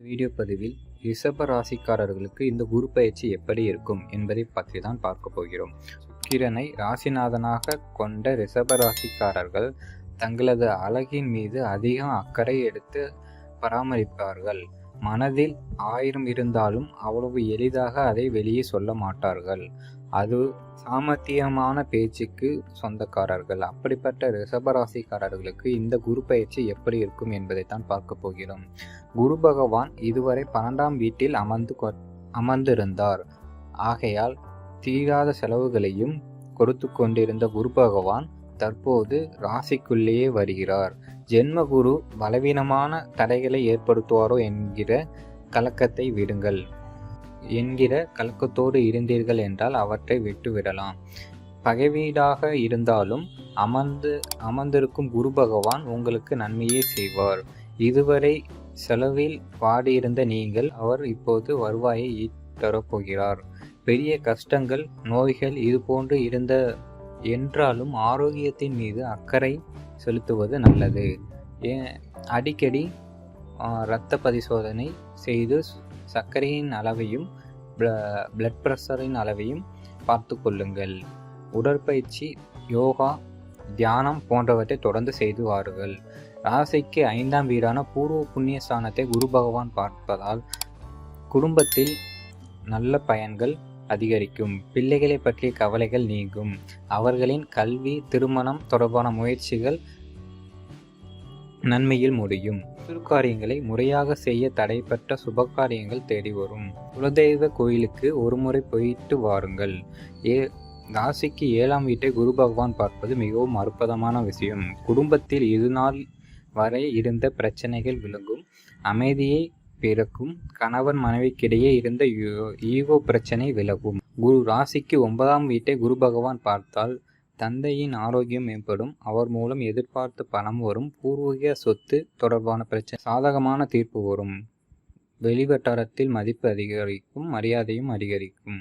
Video பதிவில் ரிஷப ராசிக்காரர்களுக்கு இந்த குரு பயிற்சி எப்படி இருக்கும் என்பதை பற்றி தான் பார்க்க போகிறோம். சுக்கிரனை ராசிநாதனாக கொண்ட ரிஷப ராசிக்காரர்கள் தங்களது அழகின் மீது அதிகம் அக்கறை எடுத்து பராமரிப்பார்கள். மனதில் ஆயிரம் இருந்தாலும் அவ்வளவு எளிதாக அதை வெளியே சொல்ல மாட்டார்கள். அது சாமர்த்தியமான பேச்சுக்கு சொந்தக்காரர்கள். அப்படிப்பட்ட ரிஷபராசிக்காரர்களுக்கு இந்த குரு பயிற்சி எப்படி இருக்கும் என்பதைத்தான் பார்க்க போகிறோம். குரு பகவான் இதுவரை பன்னெண்டாம் வீட்டில் அமர்ந்து கொ- அமர்ந்திருந்தார். ஆகையால் தீராத செலவுகளையும் கொடுத்து கொண்டிருந்த குரு பகவான் தற்போது ராசிக்குள்ளேயே வருகிறார். ஜென்ம குரு பலவீனமான தடைகளை ஏற்படுத்துவாரோ என்கிற கலக்கத்தை விடுங்கள். என்கிற கலக்கத்தோடு இருந்தீர்கள் என்றால் அவற்றை விட்டுவிடலாம். பகைவீடாக இருந்தாலும் அமர்ந்து அமர்ந்திருக்கும் குரு பகவான் உங்களுக்கு நன்மையே செய்வார். இதுவரை செலவில் பாடியிருந்த நீங்கள் அவர் இப்போது வருவாயை தரப்போகிறார் பெரிய கஷ்டங்கள் நோய்கள் இதுபோன்று இருந்த என்றாலும் ஆரோக்கியத்தின் மீது அக்கறை செலுத்துவது நல்லது. ஏ- அடிக்கடி இரத்த பரிசோதனை செய்து சர்க்கரையின் அளவையும் பிளட் ப்ரெஷரின் அளவையும் பார்த்து கொள்ளுங்கள். உடற்பயிற்சி யோகா தியானம் போன்றவற்றை தொடர்ந்து செய்து வாருங்கள். ராசிக்கு ஐந்தாம் வீடான பூர்வ புண்ணிய ஸ்தானத்தை குரு பகவான் பார்ப்பதால் குடும்பத்தில் நல்ல பயன்கள் அதிகரிக்கும். பிள்ளைகளை பற்றிய கவலைகள் நீங்கும். அவர்களின் கல்வி திருமணம் தொடர்பான முயற்சிகள் நன்மையில் முடியும். காரியங்களை முறையாக செய்ய தடைப்பட்ட சுபகாரியங்கள் தேடி வரும். குலதெய்வ கோயிலுக்கு ஒருமுறை போயிட்டு வாருங்கள். ஏ ராசிக்கு ஏழாம் வீட்டை குரு பகவான் பார்ப்பது மிகவும் அற்புதமான விஷயம். குடும்பத்தில் இதுநாள் வரை இருந்த பிரச்சனைகள் விளங்கும். அமைதியை பிறக்கும். கணவன் மனைவிக்கிடையே இருந்த ஈகோ பிரச்சனை விலகும். குரு ராசிக்கு ஒன்பதாம் வீட்டை குரு பகவான் பார்த்தால் தந்தையின் ஆரோக்கியம் மேம்படும். அவர் மூலம் எதிர்பார்த்து பணம் வரும். பூர்வீக சொத்து தொடர்பான பிரச்சனை சாதகமான தீர்ப்பு வரும். வெளிவட்டாரத்தில் மதிப்பு அதிகரிக்கும் மரியாதையும் அதிகரிக்கும்.